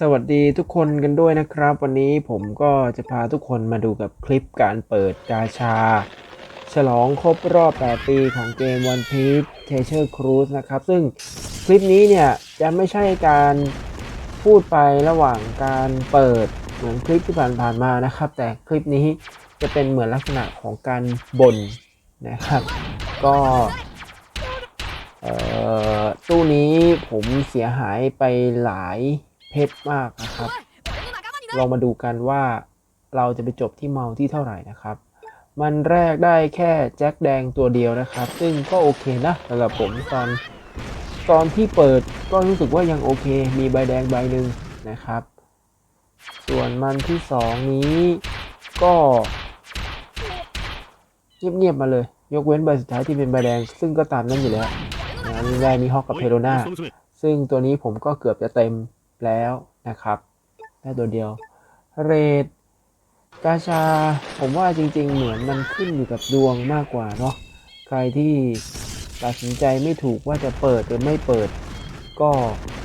สวัสดีทุกคนกันด้วยนะครับ วันนี้ผมก็จะพาทุกคนมาดูกับคลิปการเปิดกาชา ฉลองครบรอบ 8 ปีของเกม One Piece Treasure Cruise นะครับ ซึ่งคลิปนี้เนี่ย จะไม่ใช่การพูดไประหว่างการเปิดเหมือนคลิปที่ผ่านๆมานะครับ แต่คลิปนี้จะเป็นเหมือนลักษณะของการบ่นนะครับ ก็ตู้นี้ผมเสียหายไปหลาย เพชรมากนะครับ เรามาดูกันว่าเราจะไปจบที่เมาที่เท่าไหร่นะครับ มันแรกได้แค่แจ็คแดงตัวเดียวนะครับ ซึ่งก็โอเคนะสำหรับผมตอนตอนที่เปิดก็รู้สึกว่ายังโอเค มีใบแดงใบหนึ่งนะครับ ส่วนมันที่สองนี้ก็เงียบๆมาเลย ยกเว้นใบสุดท้ายที่เป็นใบแดง ซึ่งก็ตามนั้นอยู่แล้วนะมีได้มีฮอกกับเพโรนาซึ่งตัวนี้ผมก็เกือบจะเต็ม แล้วนะครับ ได้ตัวเดียว เรทกาชา ผมว่าจริง ๆ เหมือนมันขึ้นอยู่กับดวงมากกว่าเนาะ ใครที่ตัดสินใจไม่ถูกว่าจะเปิดหรือไม่เปิด ก็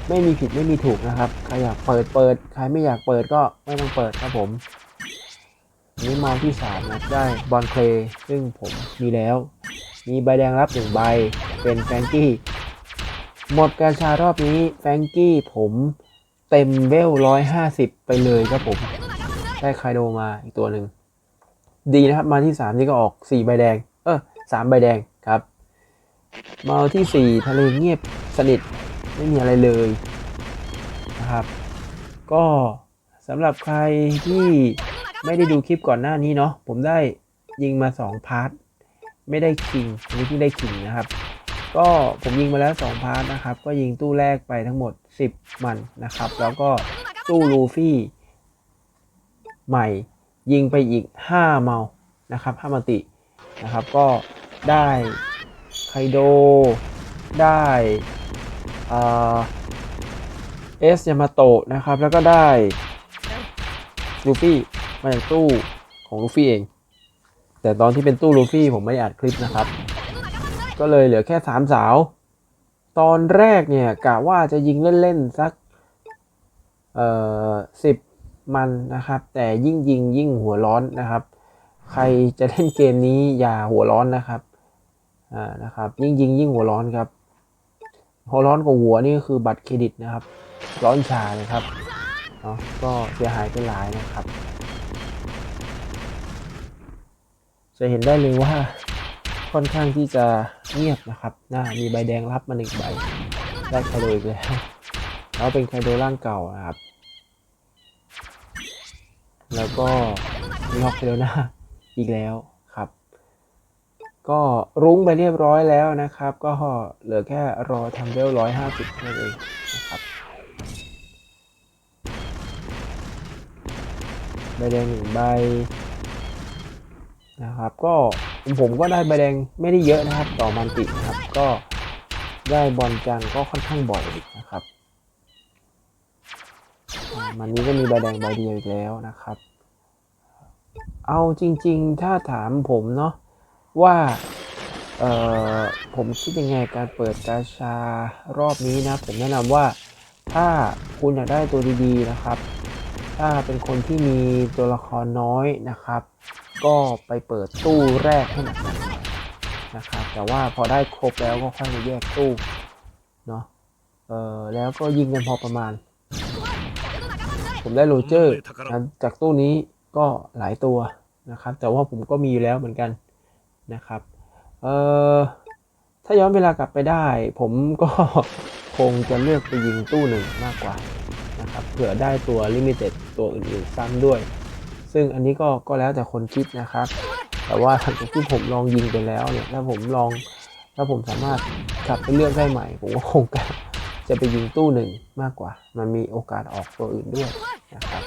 ไม่มีผิดไม่มีถูกนะครับ ใครอยากเปิดเปิด ใครไม่อยากเปิดก็ไม่ต้องเปิดครับผมนี้มองที่สามนะได้บอลเพลย์ซึ่งผมมีแล้ว มีใบแดงรับหนึ่งใบเป็นแฟงกี้ หมดกาชารอบนี้แฟงกี้ผม เต็มเวลร้อยห้าสิบไปเลยครับผม ได้ไคโดมาอีกตัวหนึ่ง ดีนะครับ มาที่สามนี่ก็ออกสี่ใบแดง เออสามใบแดงครับ มาที่สี่ทะเลเงียบสนิทไม่มีอะไรเลยนะครับ ก็สำหรับใครที่ไม่ได้ดูคลิปก่อนหน้านี้เนาะผมได้ยิงมาสองพาร์ทไม่ได้คิงอันนี้ที่ได้คิงนะครับ ก็ผมยิงมาแล้ว 2 พาร์ทนะครับ ก็ยิงตู้แรกไปทั้งหมด 10 มันนะครับ แล้วก็ตู้ลูฟี่ใหม่ ยิงไปอีก 5 เมานะครับ5มาตินะครับ ก็ได้ไคโด ได้เอสยามาโตะนะครับ แล้วก็ได้ลูฟี่มาจากตู้ของลูฟี่เอง แต่ตอนที่เป็นตู้ลูฟี่ผมไม่อัดคลิปนะครับ ก็เลยเหลือแค่สามสาว ตอนแรกเนี่ยกะว่าจะยิงเล่นๆสักเอ่อสิบมันนะครับ แต่ยิ่งยิงยิ่งหัวร้อนนะครับ ใครจะเล่นเกมนี้อย่าหัวร้อนนะครับอ่านะครับ ยิ่งยิงยิ่งหัวร้อนครับหัวร้อนกว่าหัวนี่ก็คือบัตรเครดิตนะครับ ร้อนชาเลยครับเนาะก็เสียหายไปหลายนะครับ จะเห็นได้เลยว่าค่อนข้างที่จะ เงียบนะครับน่ามีใบแดงรับมาหนึ่งใบ ได้ไคโดอีกแล้วแล้วเป็นไคโดร่างเก่านะครับ แล้วก็มีฮอกไคโดหน้าอีกแล้วครับ ก็รุ้งไปเรียบร้อยแล้วนะครับ ก็เหลือแค่รอทำเวลร้อยห้าสิบนั่นเองนะครับใบแดงหนึ่งใบนะครับก็ ผมก็ได้ใบแดงไม่ได้เยอะนะครับ ต่อมันตินะครับ ก็ได้บอลจังก็ค่อนข้างบ่อยนะครับ มันนี้ก็มีใบแดงใบเดียวอีกแล้วนะครับ เอาจริง ๆ ถ้าถามผมเนาะว่าเอ่อผมคิดยังไงการเปิดกาชารอบนี้นะ ผมแนะนำว่าถ้าคุณอยากได้ตัวดีๆนะครับ ถ้าเป็นคนที่มีตัวละครน้อยนะครับ ก็ไปเปิดตู้แรกให้หนักๆหน่อยนะครับแต่ว่าพอได้ครบแล้วก็ค่อยมาแยกตู้เนาะเออแล้วก็ยิงกันพอประมาณ ผมได้โรเจอร์นะจากตู้นี้ก็หลายตัวนะครับ แต่ว่าผมก็มีอยู่แล้วเหมือนกันนะครับเออถ้าย้อนเวลากลับไปได้ ผมก็คงจะเลือกไปยิงตู้หนึ่งมากกว่านะครับเผื่อได้ตัวลิมิเต็ดตัวอื่นๆซ้ำด้วย ซึ่งอันนี้ก็ก็แล้วแต่คนคิดนะครับ แต่ว่าหลังจากที่ผมลองยิงไปแล้วเนี่ยถ้าผมลองถ้าผมสามารถกลับไปเลือกได้ใหม่ ผมก็คงจะจะไปยิงตู้หนึ่งมากกว่า มันมีโอกาสออกตัวอื่นด้วยนะครับ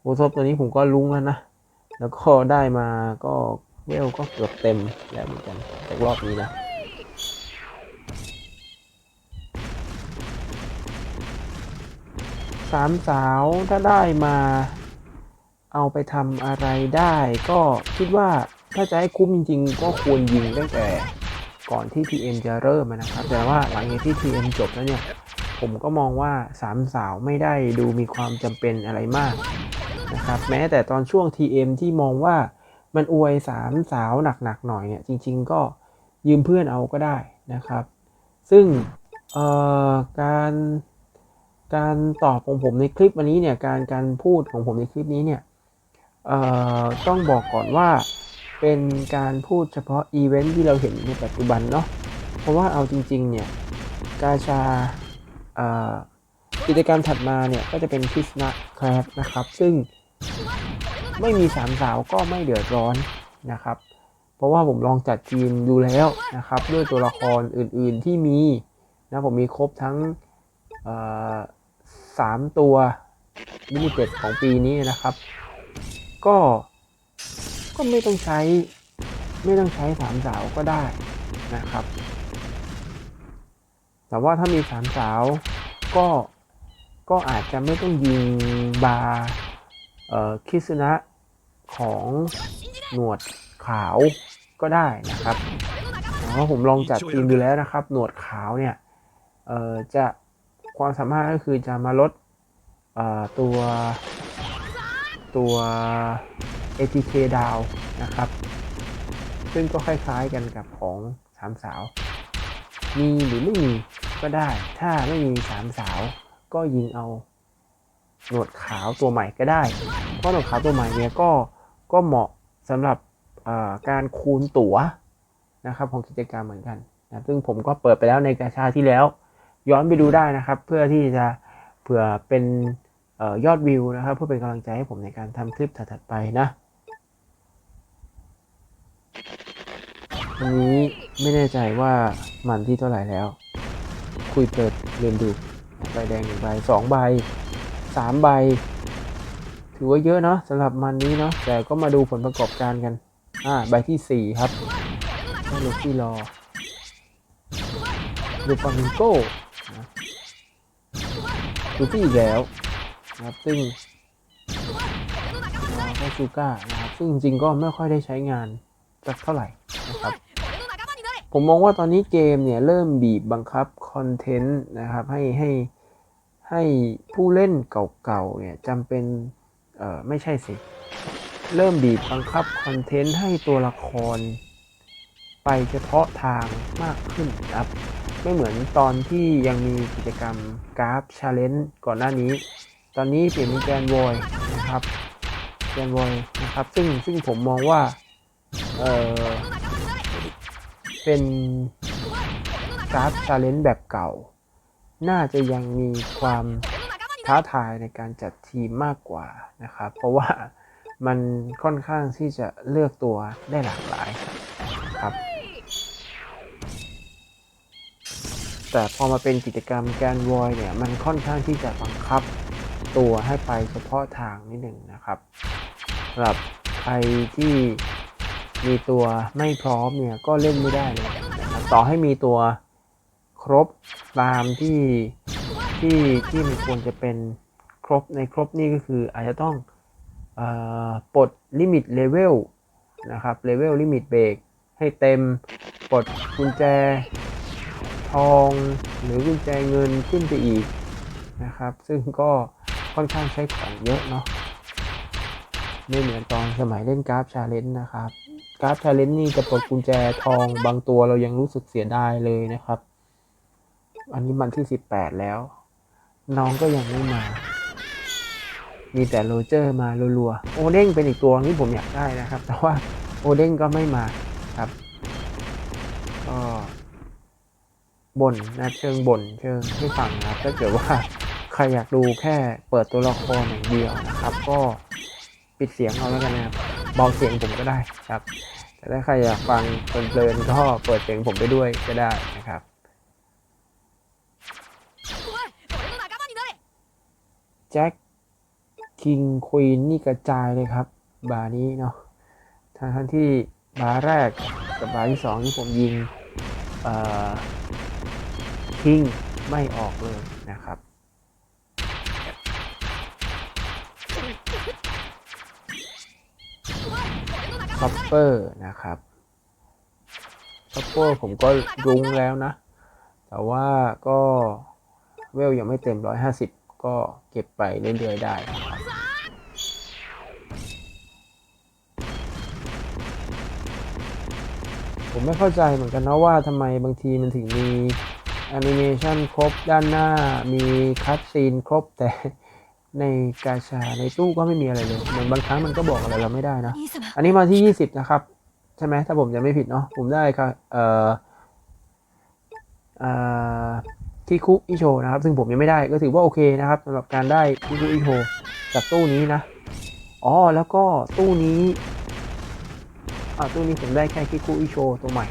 โอทบตัวนี้ผมก็ลุ้งแล้วนะ แล้วก็ได้มาก็เวลก็เกือบเต็มแล้วเหมือนกันจากรอบนี้นะ สามสาวถ้าได้มา เอาไปทำอะไรได้ ก็คิดว่าถ้าจะให้คุ้มจริงๆ ก็ควรยิงตั้งแต่ก่อนที่ TM จะเริ่มนะครับ แต่ว่าหลังจากที่ TM จบแล้วเนี่ย ผมก็มองว่าสามสาวไม่ได้ดูมีความจำเป็นอะไรมากนะครับ แม้แต่ตอนช่วง TM ที่มองว่ามันอวยสามสาวหนักๆหน่อยเนี่ย จริง ๆ ก็ยืมเพื่อนเอาก็ได้นะครับ ซึ่งการ การตอบของผมในคลิปวันนี้เนี่ยการการพูดของผมในคลิปนี้เนี่ยเอ่อต้องบอกก่อนว่าเป็นการพูดเฉพาะอีเวนท์ที่เราเห็นในปัจจุบันเนาะเพราะว่าเอาจริงๆเนี่ยกาชาเอ่อกิจกรรมถัดมาเนี่ยก็จะเป็นคริสนะแคลสนะครับ ซึ่งไม่มีสามสาวก็ไม่เดือดร้อนนะครับ เพราะว่าผมลองจัดทีมดูแล้วนะครับ ด้วยตัวละครอื่นๆที่มีนะผมมีครบทั้ง เอ่อสามตัวลิมิเต็ดของปีนี้นะครับ ก็ก็ไม่ต้องใช้ไม่ต้องใช้สามสาวก็ได้นะครับ แต่ว่าถ้ามีสามสาวก็ก็อาจจะไม่ต้องยิงบาเอ่อคิสุนะของหนวดขาวก็ได้นะครับเพราะผมลองจัดทีมดูแล้วนะครับ หนวดขาวเนี่ยเอ่อจะ ความสามารถก็คือจะมาลดตัวตัว ATK ดาวนะครับ ซึ่งก็คล้ายๆกันกับของสามสาว มีหรือไม่มีก็ได้ ถ้าไม่มีสามสาว ก็ยิงเอาหนวดขาวตัวใหม่ก็ได้ เพราะหนวดขาวตัวใหม่เนี่ยก็ก็เหมาะสำหรับการคูณตั๋วนะครับของกิจกรรมเหมือนกันนะซึ่งผมก็เปิดไปแล้วในกาชาที่แล้ว ย้อนไปดูได้นะครับ เพื่อที่จะเผื่อเป็นออยอดวิวนะครับ เพื่อเป็นกำลังใจให้ผมในการทำคลิปถัดๆไปนะวันนี้ไม่แน่ใจว่ามันที่เท่าไหร่แล้ว คุยเปิดเรียนดูใบแดงหนึ่งใบสองใบสามใบ ถือว่าเยอะเนาะสำหรับมันนี้เนาะแต่ก็มาดูผลประกอบการกัน อ่าใบที่สี่ครับลูฟี่รอลูปามิงโก้ นะลูฟี่อีกแล้วนะครับซึ่งก็ชูก้านะครับซึ่งจริงๆก็ไม่ค่อยได้ใช้งานสักเท่าไหร่นะครับผมมองว่าตอนนี้เกมเนี่ยเริ่มบีบบังคับคอนเทนต์นะครับให้ให้ให้ผู้เล่นเก่าๆเนี่ยจำเป็นเอ่อไม่ใช่สิ เริ่มบีบบังคับคอนเทนต์ให้ตัวละคร ไปเฉพาะทางมากขึ้นครับ ไม่เหมือนตอนที่ยังมีกิจกรรมกราฟชาเลนจ์ก่อนหน้านี้ ตอนนี้เปลี่ยนเป็นแกนวอยนะครับแกนวอยนะครับ ซึ่งซึ่งผมมองว่า เออเป็นกราฟชาเลนจ์แบบเก่า น่าจะยังมีความท้าทายในการจัดทีมมากกว่านะครับ เพราะว่ามันค่อนข้างที่จะเลือกตัวได้หลากหลาย แต่พอมาเป็นกิจกรรมแกนวอยเนี่ยมันค่อนข้างที่จะบังคับตัวให้ไปเฉพาะทางนิดหนึ่งนะครับสำหรับใครที่มีตัวไม่พร้อมเนี่ยก็เล่นไม่ได้เลยนะต่อให้มีตัวครบตามที่ที่ที่มันควรจะเป็นครบในครบนี่ก็คืออาจจะต้องออปลดลิมิตเลเวลนะครับเลเวลลิมิตเบรกให้เต็มปลดกุญแจ องหรือกุญแจเงินขึ้นไปอีกนะครับ ซึ่งก็ค่อนข้างใช้ของเยอะเนาะไม่เหมือนตอนสมัยเล่นกราฟชาเลนจ์นะครับกราฟชาเลนจ์นี่จะปลดกุญแจทองบางตัวเรายังรู้สึกเสียดายเลยนะครับ อันนี้มันที่18แล้ว น้องก็ยังไม่มา มีแต่โรเจอร์มารัวๆโอเด้งเป็นอีกตัวที่ผมอยากได้นะครับ แต่ว่าโอเด้งก็ไม่มาครับก็ บ่นนะเชิงบ่นเชิงให้ฟังนะครับถ้าเกิดว่าใครอยากดูแค่เปิดตัวละครอย่างเดียวนะครับ ก็ปิดเสียงเอาแล้วกันนะครับเบาเสียงผมก็ได้ครับ แต่ถ้าใครอยากฟังเพลินๆก็เปิดเสียงผมไปด้วยก็ได้นะครับแจ็คคิงควีนนี่กระจายเลยครับ บาร์นี้เนาะทั้งที่บาร์แรกกับบาร์ที่สองที่ผมยิง ยิงไม่ออกเลยนะครับคอปเปอร์นะครับคอปเปอร์ผมก็รุ้งแล้วนะ แต่ว่าก็เวลยังไม่เต็ม150ก็เก็บไปเรื่อยๆได้ผมไม่เข้าใจเหมือนกันนะว่าทำไมบางทีมันถึงมี แอนิเมชันครบด้านหน้ามีคัตซีนครบแต่ในกาชาในตู้ก็ไม่มีอะไรเลยเหมือนบางครั้งมันก็บอกอะไรเราไม่ได้นะ兄様อันนี้มาที่ 20 นะครับ ใช่ไหมถ้าผมจะไม่ผิดเนาะผมได้ครับเอ่อเอ่อคิคุอิโชนะครับ ซึ่งผมยังไม่ได้ก็ถือว่าโอเคนะครับสำหรับการได้คิคุอิโชจากตู้นี้นะอ๋อแล้วก็ตู้นี้อ่าตู้นี้ผมได้แค่คิคุอิโชตัวใหม่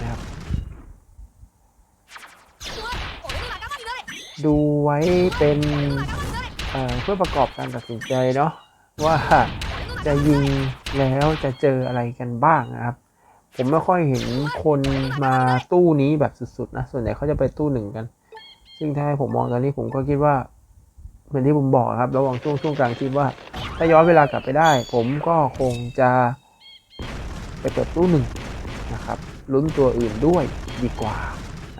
นะครับ ดูไว้เป็นเเพื่อประกอบการตัดสินใจเนาะว่าจะยิงแล้วจะเจออะไรกันบ้างนะครับ ผมไม่ค่อยเห็นคนมาตู้นี้แบบสุดๆนะ ส่วนใหญ่เขาจะไปตู้หนึ่งกัน ซึ่งถ้าให้ผมมองตอนนี้ผมก็คิดว่าเหมือนที่ผมบอกครับ ระหว่างช่วงช่วงกลางคิดว่า ถ้าย้อนเวลากลับไปได้ ผมก็คงจะไปเปิดตู้หนึ่งนะครับลุ้นตัวอื่นด้วยดีกว่า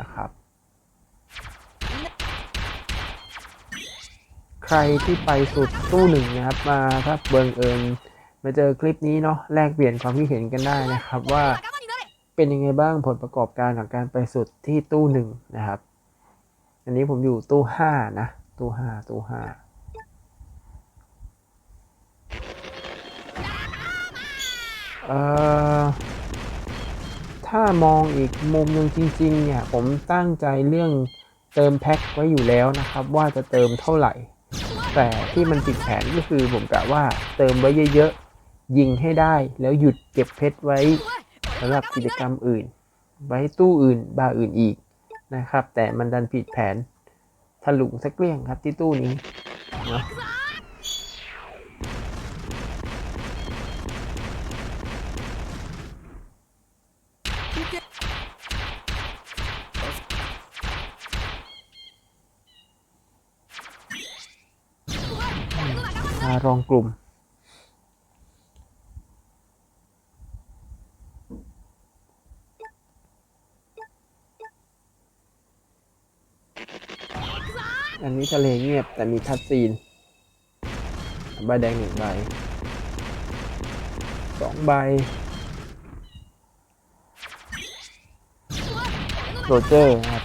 นะครับ ใครที่ไปสุดตู้หนึ่งนะครับ มาทับเบิงเอิญมาเจอคลิปนี้เนาะแลกเปลี่ยนความคิดเห็นกันได้นะครับว่าเป็นยังไงบ้างผลประกอบการของการไปสุดที่ตู้หนึ่งนะครับ อันนี้ผมอยู่ตู้ห้านะ ตู้ห้าตู้ห้าเอ่อถ้ามองอีกมุมหนึ่งจริง ๆ เนี่ย ผมตั้งใจเรื่องเติมแพ็คไว้อยู่แล้วนะครับ ว่าจะเติมเท่าไหร่ แต่ที่มันผิดแผนก็คือผมกะว่าเติมไว้เยอะๆ ยิงให้ได้แล้วหยุดเก็บเพชรไว้สำหรับกิจกรรมอื่น ไว้ตู้อื่นบาร์อื่นอีกนะครับ แต่มันดันผิดแผนถลุงสักเกลี้ยงครับที่ตู้นี้เนาะ รองกลุ่ม อันนี้ทะเลเงียบแต่มีคัดซีน ใบแดงหนึ่งใบสองใบโรเจอร์ครับ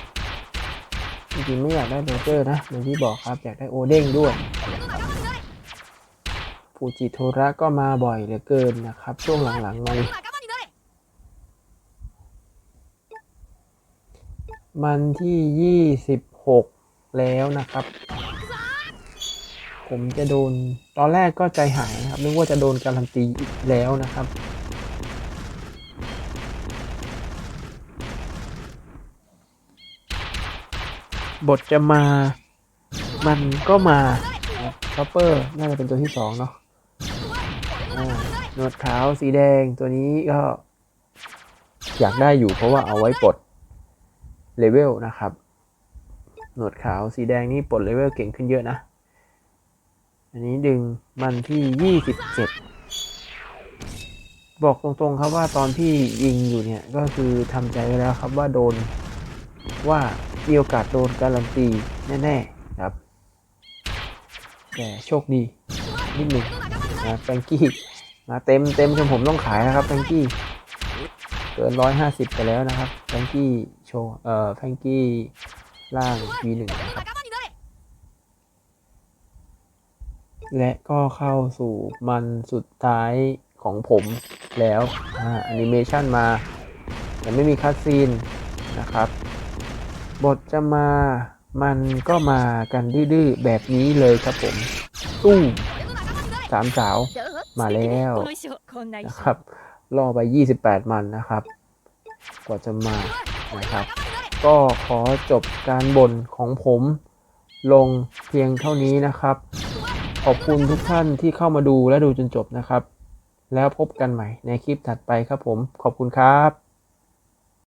จริงๆไม่อยากได้โรเจอร์นะอย่างที่บอกครับ อยากได้โอเด้งด้วย ฟูจิโทระก็มาบ่อยเหลือเกินนะครับ ช่วงหลังๆเลมันที่ 26 แล้วนะครับ ผมจะโดนตอนแรกก็ใจหายนะครับนึกว่าจะโดนการันตีอีกแล้วนะครับบทจะมา มันก็มาช็อปเปอร์ น่าจะเป็นตัวที่สองเนาะ หนวดขาวสีแดงตัวนี้ก็ อยากได้อยู่เพราะว่าเอาไว้ปลดเลเวลนะครับ หนวดขาวสีแดงนี่ปลดเลเวลเก่งขึ้นเยอะนะ อันนี้ดึงมันที่27บอกตรงๆครับว่าตอนที่ยิงอยู่เนี่ยก็คือทำใจไว้แล้วครับว่าโดนว่ามีโอกาสโดนการันตีแน่ๆครับ แต่โชคดีนิดหนึ่ง นะแฟงกี้มาเต็มเต็มจนผมต้องขายนะครับแฟงกี้เกินร้อยห้าสิบไปแล้วนะครับแฟงกี้โชว์เอ่อแฟงกี้ล่างทีหนึ่งและก็เข้าสู่มันสุดท้ายของผมแล้วอ่แอนิเมชันมายังไม่มีคัสซีนนะครับ บทจะมามันก็มากันดื้อๆแบบนี้เลยครับผม ตู้ สามสาวมาแล้วนะครับรอไป 28 มันนะครับ กว่าจะมานะครับ ก็ขอจบการบ่นของผมลงเพียงเท่านี้นะครับ ขอบคุณทุกท่านที่เข้ามาดูและดูจนจบนะครับ แล้วพบกันใหม่ในคลิปถัดไปครับผม ขอบคุณครับ